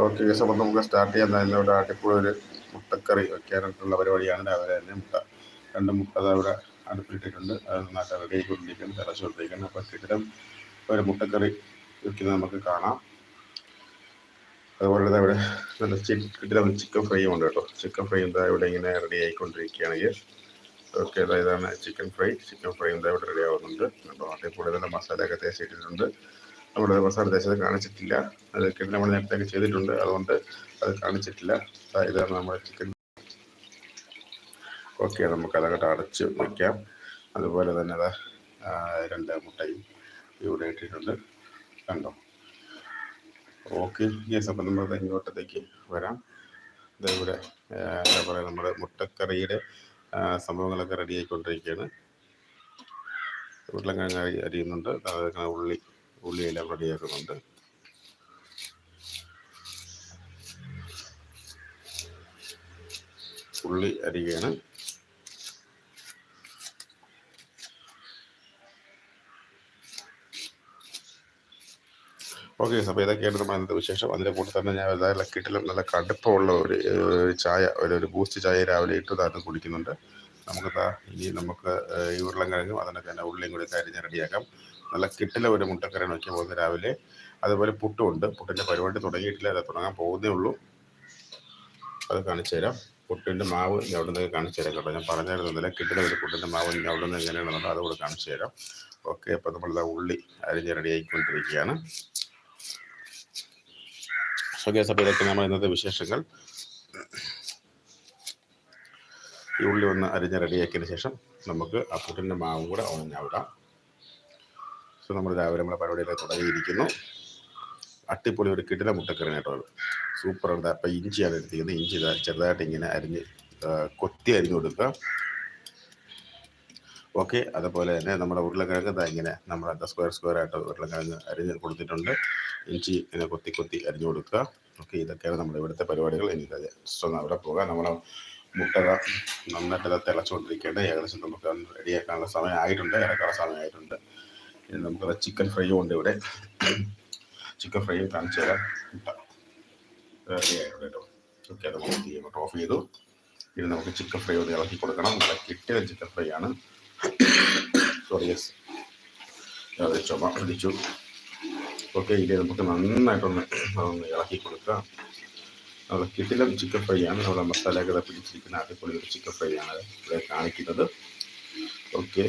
Okay guess അപ്പം നമുക്ക് start ചെയ്യാൻ തന്നെ ഇവിടെ അടിപൊളി ഒരു മുട്ടക്കറി വയ്ക്കാനായിട്ടുള്ള പരിപാടിയാണ്. രാവിലെ തന്നെ മുട്ട രണ്ട് മുട്ട അത് അവിടെ അടുപ്പിലിട്ടിട്ടുണ്ട് അത് നന്നായിട്ട് റെഡി ആയിക്കൊണ്ടിരിക്കുന്നു തിളച്ചുകൊണ്ടിരിക്കുന്നു അപ്പോൾ കിട്ടും ഒരു മുട്ടക്കറി വയ്ക്കുന്നത് നമുക്ക് കാണാം. അതുപോലെ തന്നെ ഇവിടെ നല്ല കിട്ടുന്ന ചിക്കൻ ഫ്രൈ ഉണ്ട് കേട്ടോ. ചിക്കൻ ഫ്രൈ എന്താ ഇവിടെ ഇങ്ങനെ റെഡി ആയിക്കൊണ്ടിരിക്കുകയാണെങ്കിൽ ഓക്കെ ഇതാണ് ചിക്കൻ ഫ്രൈ ചിക്കൻ ഫ്രൈ എന്താ ഇവിടെ റെഡി ആവുന്നുണ്ട്. അപ്പോൾ അതേപോലെ തന്നെ മസാലയൊക്കെ തേച്ചിട്ടിട്ടുണ്ട് നമ്മുടെ മസാല തേച്ചത് കാണിച്ചിട്ടില്ല. അത് കിട്ടുന്ന നമ്മൾ നേരത്തെ ചെയ്തിട്ടുണ്ട്. അതുകൊണ്ട് അത് കാണിച്ചിട്ടില്ല. ഇതാണ് നമ്മുടെ ചിക്കൻ ഓക്കെ നമുക്ക് അതങ്ങോട്ട് അടച്ച് വയ്ക്കാം അതുപോലെ തന്നെ അതാ രണ്ട് മുട്ടയും ഇവിടെ ഇട്ടിട്ടുണ്ട്. കണ്ടോ? ഓക്കെ യെസ് അപ്പം നമ്മൾ ഇങ്ങോട്ടത്തേക്ക് വരാം. ഇവിടെ എന്താ പറയുക നമ്മുടെ മുട്ടക്കറിയുടെ സംഭവങ്ങളൊക്കെ റെഡി ആയിക്കൊണ്ടിരിക്കുകയാണ്. ഉരുളക്കിഴങ്ങ് അരി അരിയുന്നുണ്ട്. അതൊക്കെ ഉള്ളി ഉള്ളിയെല്ലാം റെഡിയാക്കുന്നുണ്ട് ഉള്ളി അരികയാണ് ഓക്കെ അപ്പോൾ ഇതൊക്കെയാണ് നമ്മൾ ഇന്നത്തെ വിശേഷം. അതിന്റെ കൂടെ തന്നെ ഞാൻ ഏതായാലും കിട്ടിലും നല്ല കടുപ്പമുള്ള ഒരു ചായ ഒരു ഒരു ബൂസ്റ്റ് ചായ രാവിലെ ഇട്ട് താഴ്ന്ന് കുടിക്കുന്നുണ്ട്. നമുക്ക് ഇനി നമുക്ക് ഈ ഈ ഉരുളക്കിഴങ്ങും അതിനൊക്കെ തന്നെ ഉള്ളിയും കൂടി കരിഞ്ഞ് റെഡിയാക്കാം. നല്ല കിട്ടില്ല ഒരു മുട്ടക്കറി നോക്കിയാൽ പോകുന്നത് രാവിലെ. അതുപോലെ പുട്ടും ഉണ്ട്. പുട്ടിന്റെ പരിപാടി തുടങ്ങിയിട്ടില്ല അത് തുടങ്ങാൻ പോകുന്നേ ഉള്ളൂ. അത് കാണിച്ചു തരാം. പുട്ടിന്റെ മാവ് അവിടെ നിന്ന് കാണിച്ചു തരാം കേട്ടോ. ഞാൻ പറഞ്ഞായിരുന്നില്ല കിട്ടില്ല ഒരു പുട്ടിന്റെ മാവ് അവിടെ നിന്ന് എങ്ങനെയാണെന്നുള്ളത് അതുകൂടെ കാണിച്ചു തരാം. ഓക്കെ അപ്പം നമ്മളിതാ ഉള്ളി അരിഞ്ഞ് റെഡി ആയിക്കൊണ്ടിരിക്കുകയാണ്. ഓക്കെ അപ്പോൾ ഇതൊക്കെ നമ്മൾ ഇന്നത്തെ വിശേഷങ്ങൾ. ഈ ഉള്ളി ഒന്ന് അരിഞ്ഞ് റെഡിയാക്കിയതിന് ശേഷം നമുക്ക് ആ പുട്ടിന്റെ മാവും കൂടെ ഉണഞ്ഞാവിടാം സോ നമ്മൾ രാവിലെ നമ്മുടെ പരിപാടിയിലേക്ക് തുടങ്ങിയിരിക്കുന്നു. അട്ടിപ്പൊളി ഒരു കിടില മുട്ടക്കറി കേട്ടോ സൂപ്പർ ഉണ്ട് അപ്പം ഇഞ്ചിയാണ് എടുത്തിരിക്കുന്നത്. ഇഞ്ചി ചെറുതായിട്ട് ഇങ്ങനെ അരിഞ്ഞ് കൊത്തി അരിഞ്ഞു കൊടുക്കുക. ഓക്കെ അതുപോലെ തന്നെ നമ്മുടെ ഉരുളക്കിഴങ്ങ് ദാ ഇങ്ങനെ നമ്മുടെ സ്ക്വയർ സ്ക്വയർ ആയിട്ട് ഉരുളക്കിഴങ്ങ് അരിഞ്ഞ് കൊടുത്തിട്ടുണ്ട്. ഇഞ്ചി ഇങ്ങനെ കൊത്തി കൊത്തി അരിഞ്ഞു കൊടുക്കുക. ഓക്കെ ഇതൊക്കെയാണ് നമ്മുടെ ഇവിടുത്തെ പരിപാടികൾ. എനിക്ക് ഒന്ന് അവിടെ പോകാം. നമ്മുടെ മുട്ടക നന്നായിട്ട് തിളച്ചുകൊണ്ടിരിക്കേണ്ടത് തിളച്ചുകൊണ്ടിരിക്കേണ്ട ഏകദേശം നമുക്ക് റെഡിയാക്കാനുള്ള സമയം ആയിട്ടുണ്ട് ഇറക്കാനുള്ള സമയം ആയിട്ടുണ്ട് ഇനി നമുക്ക് ചിക്കൻ ഫ്രൈയും ഉണ്ട് ഇവിടെ. ചിക്കൻ ഫ്രൈ കാണിച്ചു തരാം. കേട്ടോ ഓക്കെ അത് ഓഫ് തീ ഓഫ് ചെയ്തു. ഇനി നമുക്ക് ചിക്കൻ ഫ്രൈ ഒന്ന് ഇളക്കി കൊടുക്കണം. നല്ല കിട്ടിയ ചിക്കൻ ഫ്രൈ ആണ് സോറി യെസ് ചുമ പിടിച്ചു. ഓക്കെ ഇനി നമുക്ക് നന്നായിട്ടൊന്ന് അതൊന്ന് ഇളക്കി കൊടുക്കാം. നമ്മുടെ കിട്ടിലും ചിക്കൻ ഫ്രൈ ആണ്. നമ്മുടെ മസാലകളെ പിടിച്ചിരിക്കുന്ന അടിപൊളി ഒരു ചിക്കൻ ഫ്രൈ ആണ് ഇവിടെ കാണിക്കുന്നത്. ഓക്കെ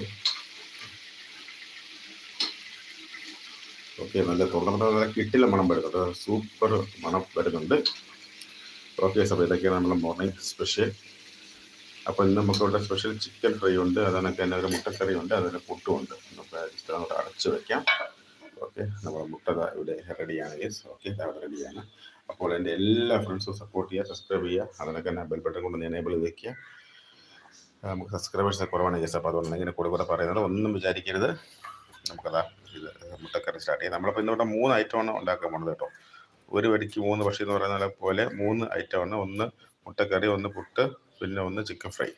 ഓക്കെ നല്ല തുറന്നിട്ട് നല്ല കിട്ടില്ല മണം വരുന്നുണ്ട്. സൂപ്പർ മണം വരുന്നുണ്ട്. ഓക്കെ സാർ ഇതൊക്കെയാണ് നമ്മുടെ മോർണിംഗ് സ്പെഷ്യൽ അപ്പോൾ ഇന്ന് നമുക്ക് ഇവിടെ സ്പെഷ്യൽ ചിക്കൻ ഫ്രൈ ഉണ്ട്. അതിനൊക്കെ തന്നെ ഒരു മുട്ടക്കറി ഉണ്ട് അതിന് പുട്ടുമുണ്ട്. നമുക്ക് ജസ്റ്റ് അങ്ങോട്ട് അടച്ച് വെക്കാം. ഓക്കെ നമ്മുടെ മുട്ട ഇവിടെ റെഡിയാണ് യെസ് ഓക്കെ അവിടെ റെഡിയാണ് അപ്പോൾ എന്റെ എല്ലാ ഫ്രണ്ട്സും സപ്പോർട്ട് ചെയ്യുക സബ്സ്ക്രൈബ് ചെയ്യുക. അതിനൊക്കെ തന്നെ ബെൽ ബട്ടൺ കൊണ്ട് എനേബിൾ വെക്കുക. ആ, നമുക്ക് സബ്സ്ക്രൈബേഴ്സ് കുറവാണ് യെസ് അപ്പോൾ അതുകൊണ്ട് ഇങ്ങനെ കൂടെ കൂടെ പറയുന്നത്. ഒന്നും വിചാരിക്കരുത്. നമുക്കതാ ഇത് മുട്ടക്കറി സ്റ്റാർട്ട് ചെയ്യാം. നമ്മളിപ്പോൾ ഇന്നിവിടെ മൂന്ന് ഐറ്റമാണ് ഉണ്ടാക്കാൻ പോണത് കേട്ടോ. ഒരു വടിക്ക് മൂന്ന് പക്ഷി എന്ന് പറയുന്ന പോലെ മൂന്ന് ഐറ്റമാണ് ഒന്ന് മുട്ടക്കറി ഒന്ന് പുട്ട് പിന്നെ ഒന്ന് ചിക്കൻ ഫ്രൈ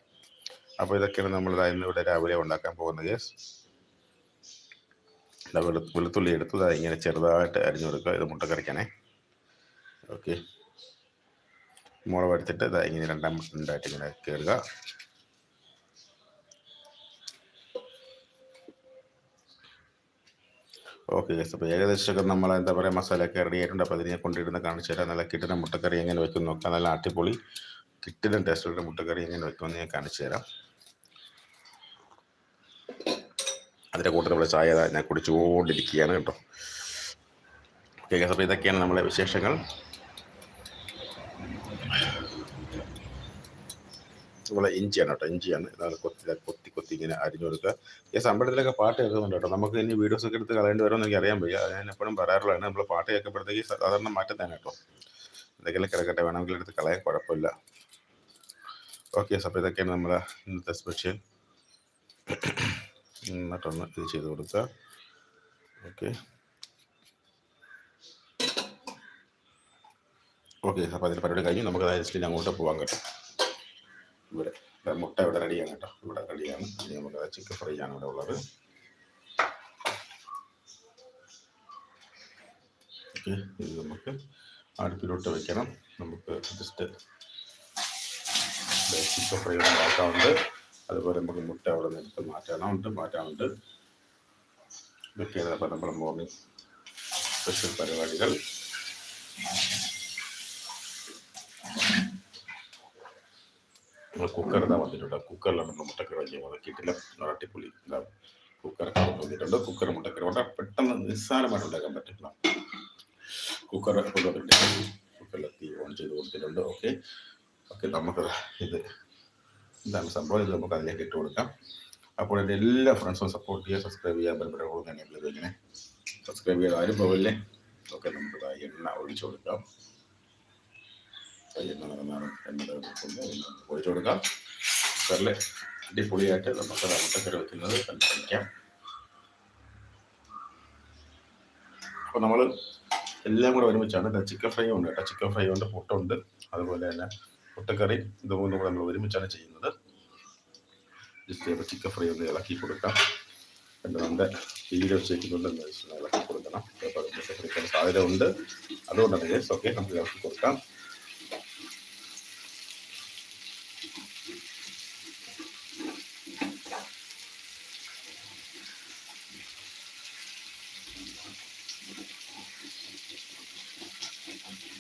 അപ്പോൾ ഇതൊക്കെയാണ് നമ്മൾ ഇതാ ഇന്ന് ഇവിടെ രാവിലെ ഉണ്ടാക്കാൻ പോകുന്നത് ഗേസ് വെളുത്തുള്ളി എടുത്ത്. അത് ഇങ്ങനെ ചെറുതായിട്ട് അരിഞ്ഞു കൊടുക്കുക. ഇത് മുട്ടക്കറിക്കാണേ. ഓക്കെ മുളവെടുത്തിട്ട് ഇതാ ഇങ്ങനെ രണ്ടാം രണ്ടായിട്ട് ഇങ്ങനെ കയറുക ഓക്കെ ഗസ് അപ്പോൾ ഏകദേശമൊക്കെ നമ്മൾ എന്താ പറയുക മസാലയൊക്കെ റെഡി ആയിട്ടുണ്ട്. അപ്പോൾ അതിനെ കൊണ്ടിരുന്ന് കാണിച്ചു തരാം. നല്ല കിട്ടുന്ന മുട്ടക്കറി എങ്ങനെ വെക്കും നോക്കാം. നല്ല അടിപൊളി കിട്ടുന്ന ടേസ്റ്റുള്ള മുട്ടക്കറി എങ്ങനെ വെക്കുമെന്ന് ഞാൻ കാണിച്ചു തരാം. അതിന്റെ കൂട്ടത്തിൽ നമ്മൾ ചായ ഞാൻ കുടിച്ചുകൊണ്ടിരിക്കുകയാണ് കേട്ടോ. ഓക്കെ അപ്പോൾ ഇതൊക്കെയാണ് നമ്മളെ വിശേഷങ്ങൾ. നമ്മളെ ഇഞ്ചിയാണ് കേട്ടോ ഇഞ്ചിയാണ്. ഇതാണ് കൊത്തി കൊത്തി കൊത്തി ഇങ്ങനെ അരിഞ്ഞു കൊടുക്കുക. ഈ അമ്പലത്തിലൊക്കെ പാട്ട് കേൾക്കുന്നുണ്ട് കേട്ടോ. നമുക്ക് ഇനി വീഡിയോസ് ഒക്കെ എടുത്ത് കളയേണ്ടി വരുമെന്ന് എനിക്ക് അറിയാൻ വയ്യ. ഞാൻ എപ്പോഴും പറയാറുള്ളതാണ്. നമ്മൾ പാട്ട് കേൾക്കുമ്പോഴത്തേക്ക് സാധാരണ മാറ്റത്താണ് കേട്ടോ. എന്തെങ്കിലും കിടക്കട്ടെ വേണമെങ്കിൽ എടുത്ത് കളയാൻ കുഴപ്പമില്ല. ഓക്കെ അപ്പോൾ ഇതൊക്കെയാണ് നമ്മുടെ ഇന്നത്തെ സ്പെഷ്യൽ എന്നിട്ടൊന്ന് ഇത് ചെയ്ത് കൊടുക്കുക. ഓക്കെ ഓക്കെ അപ്പോൾ അതിന്റെ പരിപാടി കഴിഞ്ഞ്. നമുക്ക് ജസ്റ്റ് അങ്ങോട്ട് പോകാൻ കേട്ടോ. ഇവിടെ മുട്ട ഇവിടെ റെഡിയാണ് കേട്ടോ. ഇവിടെ റെഡിയാണ് ഇനി നമുക്ക് ചിക്കൻ ഫ്രൈ ആണ് ഇവിടെ ഉള്ളത്. ഓക്കെ ഇത് നമുക്ക് അടുപ്പിലോട്ട് വെക്കണം. നമുക്ക് ജസ്റ്റ് ചിക്കൻ ഫ്രൈ ഉണ്ടാക്കാറുണ്ട് അതുപോലെ നമുക്ക് മുട്ട അവിടെ നിന്ന് എടുത്ത് മാറ്റാനുണ്ട് മാറ്റാനുണ്ട്. ഇതൊക്കെയാണ് നമ്മുടെ മോർണിംഗ് സ്പെഷ്യൽ പരിപാടികൾ. കുക്കർ ഇതാ വന്നിട്ടുണ്ട്. കുക്കറിലാണ് നമ്മൾ മുട്ടക്കറി ചെയ്യുന്നത് കിട്ടില്ല. അടിപൊളി ഇതാ കുക്കറൊക്കെ വന്നിട്ടുണ്ട്. കുക്കർ മുട്ടക്കറി വളരെ പെട്ടെന്ന് നിസ്സാരമായിട്ട് ഉണ്ടാക്കാൻ പറ്റില്ല കുക്കർ കൊണ്ടുവന്നിട്ട് കുക്കറിൽ തീ ഓൺ ചെയ്ത് കൊടുത്തിട്ടുണ്ട്. ഓക്കെ ഓക്കെ നമുക്ക് ഇത് എന്താണ് സംഭവം. ഇത് നമുക്ക് അതിലേക്ക് ഇട്ട് കൊടുക്കാം. അപ്പോൾ എന്റെ എല്ലാ ഫ്രണ്ട്സും സപ്പോർട്ട് ചെയ്യുക സബ്സ്ക്രൈബ് ചെയ്യാൻ ബന്ധപ്പെട്ട ഞാൻ ഇങ്ങനെ സബ്സ്ക്രൈബ് ചെയ്ത് ആരും പോവില്ലേ? ഓക്കെ നമുക്ക് എണ്ണ ഒഴിച്ചു കൊടുക്കാം. കൊണ്ട് എണ്ണ ഒഴിച്ചു കൊടുക്കാം. കുക്കറിൽ അടിപൊളിയായിട്ട് നമുക്ക് മുട്ടക്കറി വെക്കുന്നത് കണ്ടിരിക്കാം അപ്പോൾ നമ്മൾ എല്ലാം കൂടെ ഒരുമിച്ചാണ്. ചിക്കൻ ഫ്രൈ ഉണ്ട്. കേട്ടോ ചിക്കൻ ഫ്രൈ ഉണ്ട് പുട്ടുണ്ട്. അതുപോലെ തന്നെ മുട്ടക്കറി ഇത് മൂന്നും കൂടെ നമ്മൾ ഒരുമിച്ചാണ് ചെയ്യുന്നത്. ജസ്റ്റ് ചിക്കൻ ഫ്രൈ ഒന്ന് ഇളക്കി കൊടുക്കാം. എന്റെ നമ്മുടെ തീരെ വെച്ചേക്കുന്നുണ്ട് ഇളക്കി കൊടുക്കണം. സാധ്യത ഉണ്ട് അതുകൊണ്ടാണ് ഓക്കെ നമുക്ക് ഇളക്കി കൊടുക്കാം.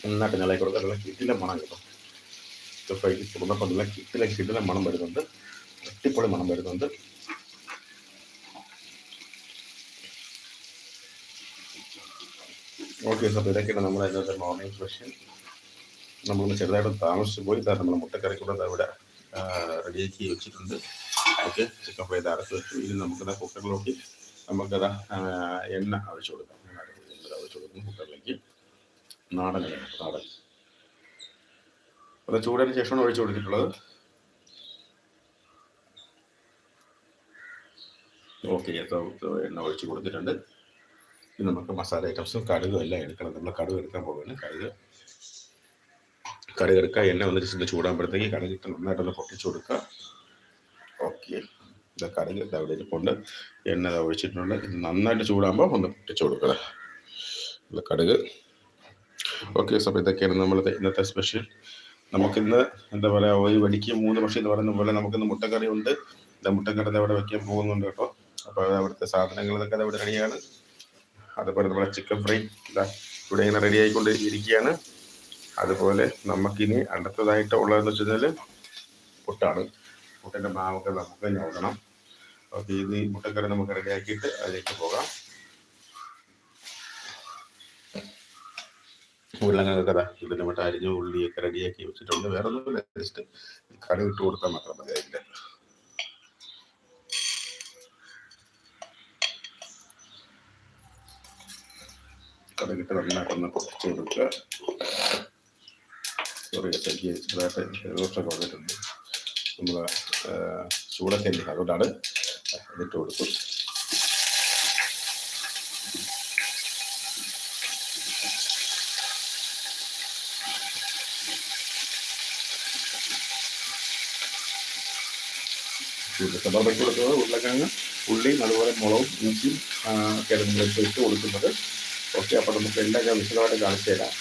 നന്നായിട്ട് നിളയിൽ കൊടുക്കുക. നല്ല മണം കിട്ടും. ഫ്രൈ കൊടുക്കുമ്പോൾ നല്ല കിട്ടിലെ കിട്ടിലെ മണം വരുന്നുണ്ട്. അട്ടിപ്പൊളി മണം വരുന്നുണ്ട്. ഓക്കെ സാർ ഇതൊക്കെയാണ് നമ്മുടെ ഇന്നത്തെ മോർണിംഗ് സ്പെഷ്യൽ നമ്മളൊന്ന് ചെറുതായിട്ട് താമസിച്ച് പോയി. സാർ നമ്മൾ മുട്ടക്കറി കൂടെ ഇവിടെ റെഡിയാക്കി വെച്ചിട്ടുണ്ട്. ഓക്കെ ചിക്കൻ ഫ്രൈ അരച്ച് വെച്ചു ഇനി നമുക്കത് കുക്കറിലോട്ട് നമുക്കത് എണ്ണ അഴിച്ചു കൊടുക്കാം അഴിച്ചു കൊടുക്കും കുക്കറിലേക്ക് നാടൻ നാടൻ. അത് ചൂടിന് ശേഷമാണ് ഒഴിച്ചു കൊടുത്തിട്ടുള്ളത്. ഓക്കെ എണ്ണ ഒഴിച്ചു കൊടുത്തിട്ടുണ്ട്. ഇനി നമുക്ക് മസാല ഐറ്റംസും കടുകും എല്ലാം എടുക്കണം. നമ്മൾ കടുക് എടുക്കാൻ പോകുന്നത് കടുക്. കടുക് എടുക്കുക. എണ്ണ ഒന്ന് ജസ്റ്റ് ചൂടാകുമ്പോഴത്തേക്ക് കടുക് ഇട്ട് നന്നായിട്ടൊന്ന് പൊട്ടിച്ചു കൊടുക്കുക. ഓക്കെ ഇത് കടുക് അവിടെ ഇരിപ്പുണ്ട്. എണ്ണ ഒഴിച്ചിട്ടുണ്ട്. നന്നായിട്ട് ചൂടാകുമ്പോൾ ഒന്ന് പൊട്ടിച്ചു കൊടുക്കുക. കടുക്. ഓക്കെ സോ അപ്പോൾ ഇതൊക്കെയാണ് ഇന്നത്തെ സ്പെഷ്യൽ നമുക്കിന്ന് എന്താ പറയുക ഒരു വടിക്ക് മൂന്ന് പക്ഷി എന്ന് പറയുന്ന പോലെ നമുക്കിന്ന് മുട്ടക്കറി ഉണ്ട്. മുട്ടക്കറി അവിടെ വെക്കാൻ പോകുന്നുണ്ട് കേട്ടോ. അപ്പോൾ അവിടുത്തെ സാധനങ്ങൾ ഇതൊക്കെ അവിടെ റെഡിയാണ്. അതുപോലെ നമ്മുടെ ചിക്കൻ ഫ്രൈ ഇതാ ഇവിടെ ഇങ്ങനെ റെഡി ആയിക്കൊണ്ടിരിക്കുകയാണ്. അതുപോലെ നമുക്കിനി അടുത്തതായിട്ട് ഉള്ളതെന്ന് വെച്ച് കഴിഞ്ഞാൽ പുട്ടാണ്. പുട്ടിന്റെ മാവൊക്കെ നമുക്ക് നോക്കണം. അപ്പോൾ ഇത് മുട്ടക്കറി നമുക്ക് റെഡിയാക്കിയിട്ട് അതിലേക്ക് പോകാം. ഉരുളങ്ങൊക്കെ കഥ ഇതിന്റെ മറ്റ ഉള്ളിയൊക്കെ റെഡിയാക്കി വെച്ചിട്ടുണ്ട്. വേറെ ജസ്റ്റ് ഇട്ട് കൊടുത്താൽ മാത്രം മതി അതിന്റെ. നന്നാക്കൊന്ന് പൊട്ടിച്ച് കൊടുക്കുക. വന്നിട്ടുണ്ട് നമ്മൾ ചൂടൊക്കെ അതുകൊണ്ടാണ് ഇതിട്ട് കൊടുക്കും സബർബ് ഇട്ട് കൊടുക്കുന്നത് ഉരുളക്കിഴങ്ങ് ഉള്ളിയും അതുപോലെ മുളകും ഇഞ്ചിയും കിഴങ്ങും ഇട്ട് കൊടുക്കുന്നത്. ഓക്കെ അപ്പോൾ നമുക്ക് എല്ലാം ഞാൻ വിശദമായിട്ട് കാണിച്ചു തരാം.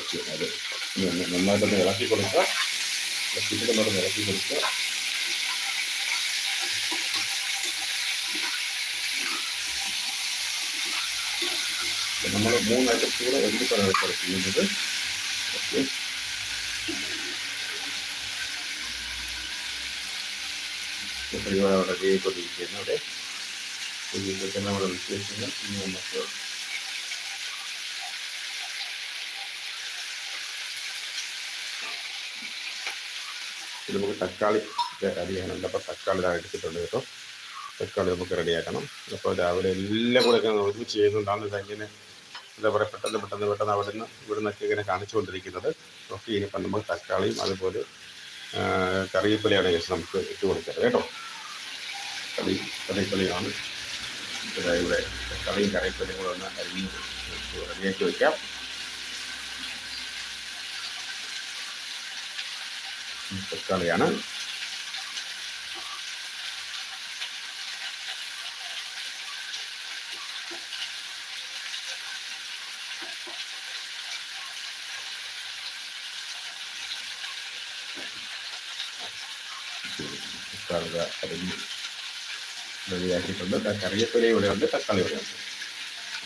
ഓക്കെ അത് നന്നായിട്ടൊന്ന് ഇളക്കി കൊടുക്കുക. ഇളക്കിയിട്ട് നമ്മളൊന്ന് ഇളക്കി കൊടുക്കുക. നമ്മൾ മൂന്ന് ഐറ്റംസ് കൂടെ ഒരുമിച്ചാണ് ചെയ്യുന്നത് ഓക്കെ. പരിപാടി അവിടെ. ചെയ്തുകൊണ്ടിരിക്കുന്നത് അവിടെ ഇതൊക്കെ നമ്മുടെ വിശേഷങ്ങൾ ഇനി നമുക്ക് നമുക്ക് തക്കാളി റെഡി ചെയ്യാനുണ്ട് അപ്പോൾ തക്കാളി ഞാൻ എടുത്തിട്ടുണ്ട് കേട്ടോ. തക്കാളി നമുക്ക് റെഡിയാക്കണം അപ്പോൾ രാവിലെ എല്ലാം കൂടെ ഒക്കെ ഒരുമിച്ച് ചെയ്യുന്നുണ്ടാണ് ഇതെങ്ങനെ എന്താ പറയുക പെട്ടെന്ന് പെട്ടെന്ന് പെട്ടെന്ന് അവിടെ നിന്ന് ഇവിടെ നിന്നൊക്കെ ഇങ്ങനെ കാണിച്ചുകൊണ്ടിരിക്കുന്നത്. ഓക്കെ ഇനിയിപ്പം നമുക്ക് തക്കാളിയും അതുപോലെ കറിവേപ്പിലയാണ് ശേഷം നമുക്ക് ഇട്ട് കൊടുക്കരുത് കേട്ടോ. കളി കറിവേപ്പിലയാണ്. ഇവിടെ കളിയും കറിവേപ്പിലയും കൂടെ ഒന്ന് അരിഞ്ഞ് റെഡിയാക്കി വയ്ക്കാം തക്കാളിയാണ്. തക്കാളി അരിഞ്ഞ് റെഡിയാക്കിയിട്ടുണ്ട്. കറിവേപ്പില ഇവിടെ ഉണ്ട് തക്കാളി ഇവിടെ ഉണ്ട്.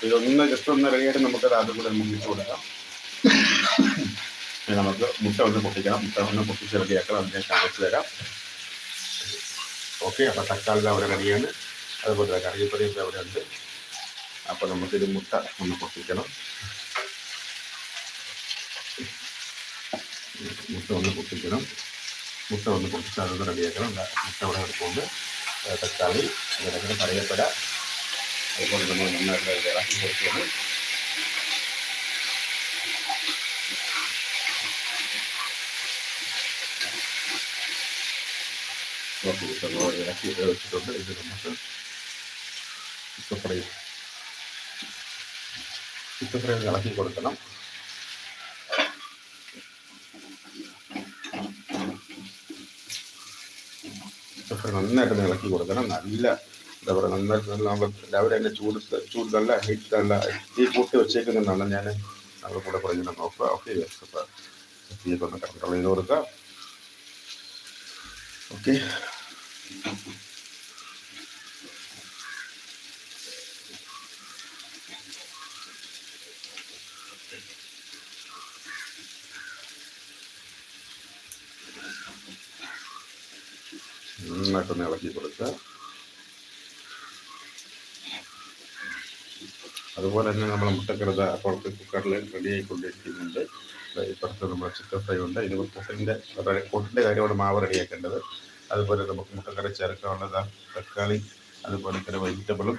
ഇതൊന്ന് ജസ്റ്റ് ഒന്ന് റെഡിയായിട്ട് നമുക്ക് അതും കൂടെ നമുക്ക് ഇട്ട് കൊടുക്കാം. നമുക്ക് മുട്ട ഒന്ന് പൊട്ടിക്കണം. മുട്ട ഒന്ന് പൊട്ടിച്ച് റെഡിയാക്കണം. അതിനെ കാണിച്ചു തരാം. ഓക്കെ അപ്പോൾ തക്കാളി അവിടെ റെഡിയാണ് അതുപോലെ കറിവേപ്പിലയും അവിടെ ഉണ്ട്. അപ്പോൾ നമുക്കിത് മുട്ട ഒന്ന് പൊട്ടിക്കണം. മുട്ട ഒന്ന് പൊട്ടിക്കണം. മുട്ട ഒന്ന് പൊട്ടിച്ച് അതൊന്ന് റെഡിയാക്കണം ദാ മുട്ട അവിടെ എടുക്കുന്നുണ്ട് തക്കാളി അതിനകത്ത് കറിവേപ്പില അതുപോലെ നമ്മൾ നന്നായിട്ട് ഇളക്കി കൊടുക്കണം ഓക്കെ നമ്മൾ ഇളക്കി വെച്ചിട്ടുണ്ട് ഇത് നമുക്ക് ചിക്കൻ ഫ്രൈ ചിക്കൻ ഫ്രൈ ഇളക്കി കൊടുക്കണം നന്നായിട്ട് ഇളക്കി കൊടുക്കണം. നല്ല എന്താ പറയുക നന്നായിട്ട് നല്ല നമ്മൾ രാവിലെ തന്നെ ചൂട് ചൂട് നല്ല ഹീറ്റ് നല്ല തീ കൂട്ടി വെച്ചേക്കുന്നുണ്ടാണ് ഞാൻ നമ്മൾ കൂടെ പറയുന്നത് നോക്കുക ഓക്കെ അപ്പോൾ തീയൊക്കെ കൺട്രോൾ ചെയ്ത് കൊടുക്കുക ഓക്കെ. നന്നായിട്ടൊന്ന് ഇളക്കി കൊടുക്കുക. അതുപോലെ തന്നെ നമ്മൾ മുട്ടക്കരുത അപ്പുറത്ത് കുക്കറിൽ റെഡി ആയിക്കൊണ്ടിരിക്കുന്നുണ്ട്. ദാ ഇപ്പുറത്ത് നമ്മൾ ചിക്കൻ ഫ്രൈ ഉണ്ട് ഇനി കൂട്ടിന്റെ കൂട്ടിന്റെ കാര്യമാണ് മാവ് റെഡിയാക്കേണ്ടത് അതുപോലെ നമുക്ക് മുട്ടക്കറി ചേർക്കാനുള്ളത് തക്കാളി അതുപോലെ തന്നെ വെജിറ്റബിളും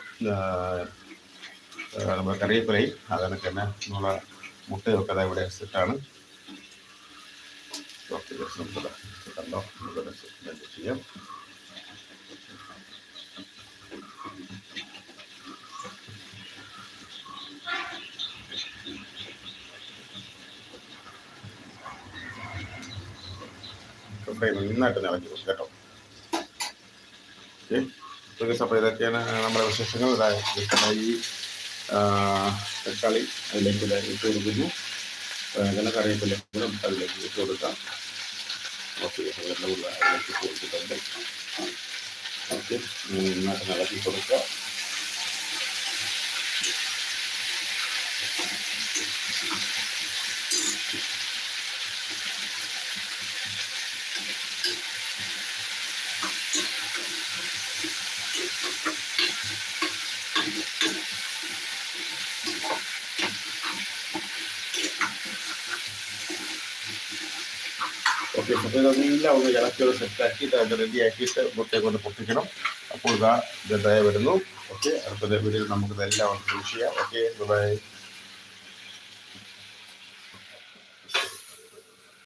നമ്മുടെ കറിവേപ്പിലയും അതുപോലെ തന്നെ നമ്മളെ മുട്ടയൊക്കെ ഇവിടെ സെറ്റാണ് ഓക്കെ നമുക്ക് കണ്ടോ നമുക്ക് സെറ്റ് ചെയ്യാം ഫ്രൈ നന്നായിട്ട് നിറഞ്ഞു കൊടുക്കും കേട്ടോ ഓക്കെ ഓക്കെ അപ്പോൾ ഇതൊക്കെയാണ് നമ്മുടെ വിശേഷങ്ങൾ ഇതാ ഈ ആ, തക്കാളി അതിലേക്ക് ഇതാ ഇട്ട് കൊടുക്കുന്നു അങ്ങനെ കറിവേപ്പില കൂടെ അതിലേക്ക് ഇട്ട് കൊടുക്കാം ഓക്കെ എല്ലാം കൂടെ അതിലേക്ക് ഇട്ട് കൊടുത്തിട്ടുണ്ട് ഓക്കെ നന്നായിട്ട് ഇളക്കി കൊടുക്കുക ഓക്കെ അപ്പോൾ ഇതെല്ലാം ഒന്ന് ഇളക്കി ഒന്ന് സെറ്റാക്കി അത് റെഡി ആക്കിയിട്ട് മുട്ടയെ കൊണ്ട് പൊട്ടിക്കണം അപ്പോൾ ഇതാ ഇതായി വരുന്നു ഓക്കെ അടുത്ത വീഡിയോയിൽ നമുക്ക് ഇതെല്ലാം ഒന്ന് ചെയ്യാം ഓക്കെ ബൈ